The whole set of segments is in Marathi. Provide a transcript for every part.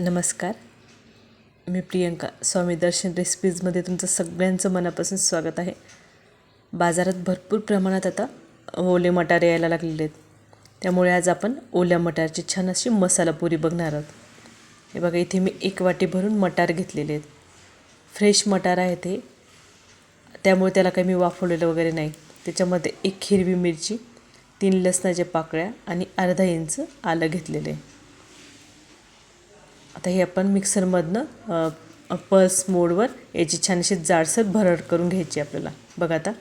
नमस्कार. मी प्रियंका. स्वामी दर्शन रेसिपीजमध्ये तुमचं सगळ्यांचं मनापासून स्वागत आहे. बाजारात भरपूर प्रमाणात आता ओले मटार यायला लागलेले आहेत. त्यामुळे आज आपण ओल्या मटारची छान अशी मसाला पुरी बघणार आहोत. हे बघा इथे मी एक वाटी भरून मटार घेतलेले आहेत. फ्रेश मटार आहे ते. त्यामुळे त्याला काही मी वाफवलेलं वगैरे नाही. त्याच्यामध्ये एक हिरवी मिरची तीन लसणाच्या पाकळ्या आणि अर्धा इंच आलं घेतलेलं आहे. आता हे आपण मिक्सरमधनं पल्स मोडवर याची छान अशी जाडसर भरड करून घ्यायची आपल्याला. बघा आता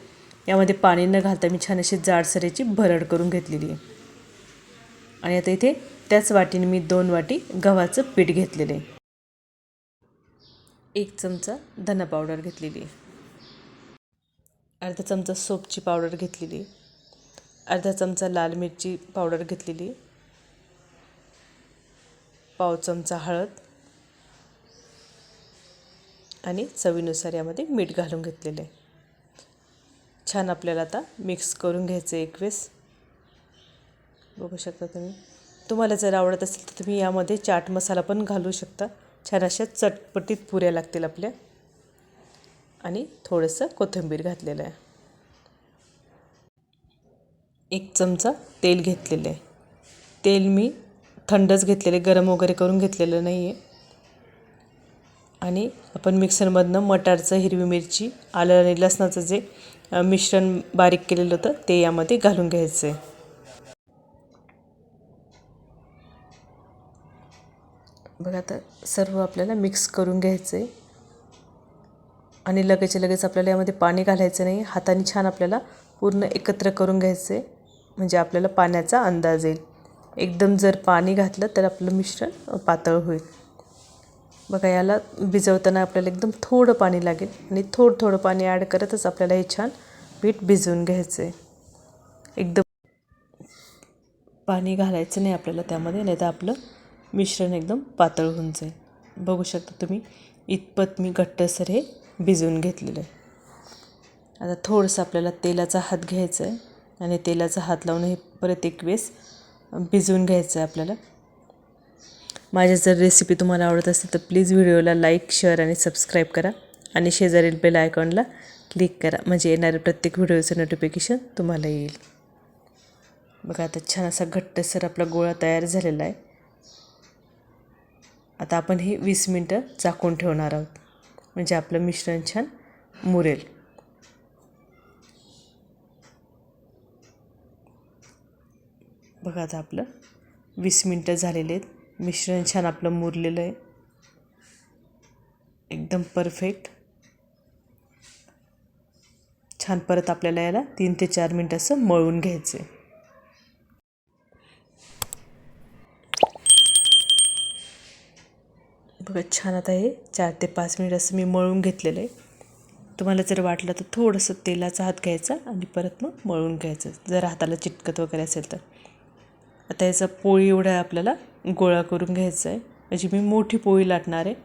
यामध्ये पाणी न घालता मी छान अशी जाडसर याची भरड करून घेतलेली आहे. आणि आता इथे त्याच वाटीने मी दोन वाटी गव्हाचं पीठ घेतलेलं आहे. एक चमचा धना पावडर घेतलेली आहे. अर्धा चमचा सोपची पावडर घेतलेली अर्धा चमचा लाल मिरची पावडर घेतलेली आहे. पाव चमचा हळद आणि चवीनुसार यामध्ये मीठ घालून घेतलेलं आहे. छान आपल्याला आता मिक्स करून घ्यायचं एक वेळेस बघू शकता तुम्ही. तुम्हाला जर आवडत असेल तर तुम्ही यामध्ये चाट मसाला पण घालू शकता. छान अशा चटपटीत पुऱ्या लागतील आपल्या. आणि थोडंसं कोथिंबीर घातलेलं आहे. एक चमचा तेल घेतलेलं आहे. तेल मी थंडच घेतलेले गरम वगैरे करून घेतलेलं नाही आहे आणि आपण मिक्सरमधनं मटारचं हिरवी मिरची आलं आणि लसणाचं जे मिश्रण बारीक केलेलं होतं ते यामध्ये घालून घ्यायचं आहे बघा आता सर्व आपल्याला मिक्स करून घ्यायचं आहे आणि लगेच लगेच आपल्याला यामध्ये पाणी घालायचं नाही हाताने छान आपल्याला पूर्ण एकत्र करून घ्यायचं आहे म्हणजे आपल्याला पाण्याचा अंदाज येईल. एकदम जर पाणी घातलं तर आपलं मिश्रण पातळ होईल. बघा याला भिजवताना आपल्याला एकदम थोडं पाणी लागेल आणि थोडं थोडं पाणी ॲड करतच आपल्याला हे छान पीठ भिजवून घ्यायचं आहे एकदम पाणी घालायचं नाही आपल्याला त्यामध्ये नाही तर आपलं मिश्रण एकदम पातळ होऊन जाईल. बघू शकता तुम्ही इतपत मी घट्टसर हे भिजवून घेतलेलं आहे. आता थोडंसं आपल्याला तेलाचा हात घ्यायचा आहे आणि तेलाचा हात लावून हे परत एक वेळेस भिजवून घ्यायचं आहे आपल्याला. माझ्या जर रेसिपी तुम्हाला आवडत असेल तर प्लीज व्हिडिओला लाईक शेअर आणि सबस्क्राईब करा. आणि शेजारील बेल आयकॉनला क्लिक करा. म्हणजे येणारे प्रत्येक व्हिडिओचं नोटिफिकेशन तुम्हाला येईल. बघा आता छान असा घट्टसर आपला गोळा तयार झालेला आहे. आता आपण हे वीस मिनटं झाकून ठेवणार आहोत. म्हणजे आपलं मिश्रण छान मुरेल. बघा आता आपलं. वीस मिनटं झालेले आहेत. मिश्रण छान आपलं मुरलेलं आहे. एकदम परफेक्ट. छान परत आपल्याला याला तीन ते चार मिनटं असं मळून घ्यायचं आहे बघा छान आता हे चार ते पाच मिनिट असं मी मळून घेतलेलं आहे. तुम्हाला जर वाटलं तर थोडंसं तेलाचा हात घ्यायचा आणि परत मग मळून घ्यायचं. जर हाताला चिटकत वगैरे असेल तर. आता याचा पोळी एवढा आपल्याला गोळा करून घ्यायचा आहे म्हणजे मी मोठी पोळी लाटणार आहे.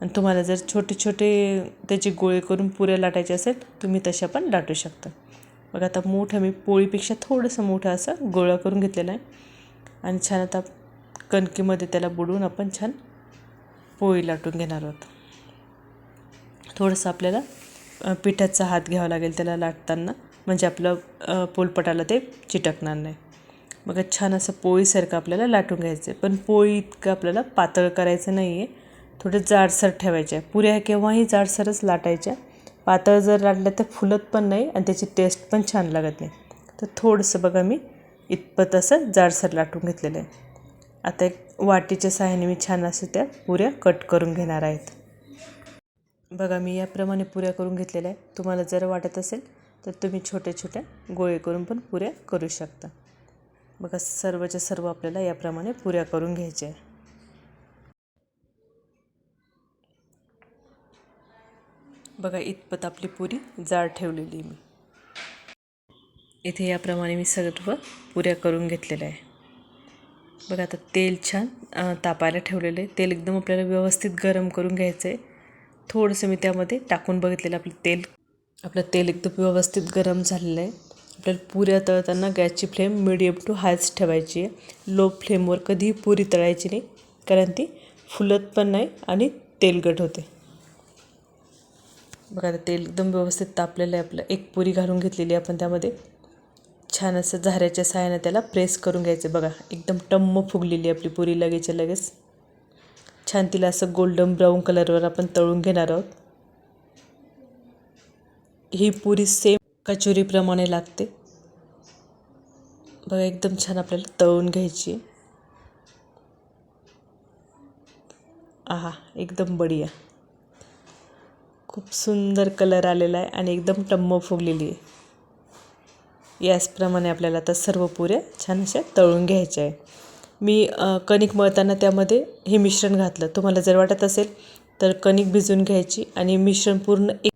आणि तुम्हाला जर छोटे छोटे त्याचे गोळे करून पुऱ्या लाटायचे असेल तुम्ही तशा पण लाटू शकता. मग आता मोठं मी पोळीपेक्षा थोडंसं मोठं असं गोळा करून घेतलेला आहे. आणि छान आता कणकीमध्ये त्याला बुडवून आपण छान पोळी लाटून घेणार आहोत. थोडंसं आपल्याला पिठाचा हात घ्यावा लागेल त्याला लाटताना. म्हणजे आपलं पोलपटाला ते चिटकणार नाही. मग छान असं पोळीसारखं आपल्याला लाटून घ्यायचं आहे. पण पोळी इतकं आपल्याला पातळ करायचं नाही आहे. थोडं जाडसर ठेवायच्या पुऱ्या केव्हाही जाडसरच लाटायच्या पातळ जर लाटल्या तर फुलत पण नाही आणि त्याची टेस्ट पण छान लागत नाही. तर थोडंसं बघा मी इतपत असं जाडसर लाटून घेतलेलं आहे. आता एक वाटीच्या सहाय्याने मी छान असं त्या पुऱ्या कट करून घेणार आहेत. बघा मी याप्रमाणे पुऱ्या करून घेतलेल्या आहेत. तुम्हाला जर वाटत असेल तर तुम्ही छोट्या छोट्या गोळे करून पण पुऱ्या करू शकता. बघा सर्वच्या सर्व आपल्याला याप्रमाणे पुऱ्या करून घ्यायच्या आहे बघा इतपत आपली पुरी जाड ठेवलेली मी. इथे याप्रमाणे मी सर्व पुऱ्या करून घेतलेल्या आहे. बघा आता तेल छान तापायला ठेवलेलं आहे. तेल एकदम आपल्याला व्यवस्थित गरम करून घ्यायचं आहे. थोडंसं मी त्यामध्ये टाकून बघितलेलं आपलं तेल. आपलं तेल एकदम व्यवस्थित गरम झालेलं आहे. आपल्याला पुऱ्या तळताना गॅसची फ्लेम मिडियम टू हायच ठेवायची आहे. लो फ्लेमवर कधीही पुरी तळायची नाही कारण ती फुलत पण नाही आणि तेलकट होते. बघा आता तेल एकदम व्यवस्थित तापलेलं आहे आपलं. एक पुरी घालून घेतलेली आहे आपण त्यामध्ये. छान असं झाऱ्याच्या साहाय्याने त्याला प्रेस करून घ्यायचं. बघा एकदम टम्म फुगलेली आपली पुरी लगेचच्या लगेच. छान तिला असं गोल्डन ब्राऊन कलरवर आपण तळून घेणार आहोत. ही पुरी सेम कचोरीप्रमाणे लागते. बघा एकदम छान आपल्याला तळून घ्यायची आहा. एकदम बढिया. खूप सुंदर कलर आलेला आहे आणि एकदम टम्म फुगलेली आहे. याचप्रमाणे आपल्याला आता सर्व पुऱ्या छान अशा तळून घ्यायच्या आहे मी कणिक मळताना त्यामध्ये हे मिश्रण घातलं. तुम्हाला जर वाटत असेल तर कणिक भिजवून घ्यायची आणि मिश्रण पूर्ण एक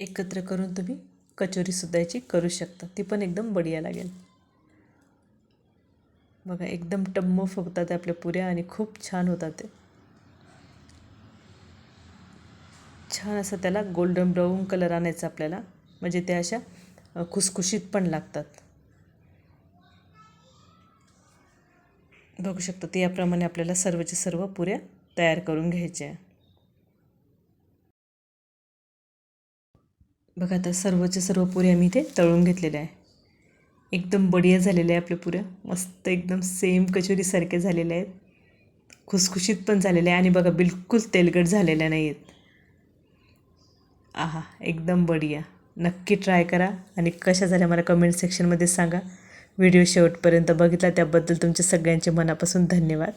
एकत्र करून तुम्ही कचोरीसुद्धा याची करू शकता ती पण एकदम बढिया लागेल. बघा एकदम टम्म फुगतात आपल्या पुऱ्या आणि खूप छान होतात ते. छान असं त्याला गोल्डन ब्राऊन कलर आणायचा आपल्याला. म्हणजे त्या अशा खुसखुशीत पण लागतात. बघू शकतो ते याप्रमाणे आपल्याला सर्वच्या सर्व पुऱ्या तयार करून घ्यायच्या बघा आता सर्वच्या सर्व पुऱ्या मी इथे तळून घेतलेल्या आहे. एकदम बढिया झालेल्या आहे आपल्या पुऱ्या मस्त एकदम सेम कचोरीसारख्या झालेल्या आहेत. खुसखुशीत पण झालेल्या आहे आणि बघा बिलकुल तेलकट झालेल्या नाही आहेत आहा एकदम बढिया. नक्की ट्राय करा आणि कशा झाल्या मला कमेंट सेक्शनमध्ये सांगा. व्हिडिओ शेवटपर्यंत बघितला त्याबद्दल तुमच्या सगळ्यांचे मनापासून धन्यवाद.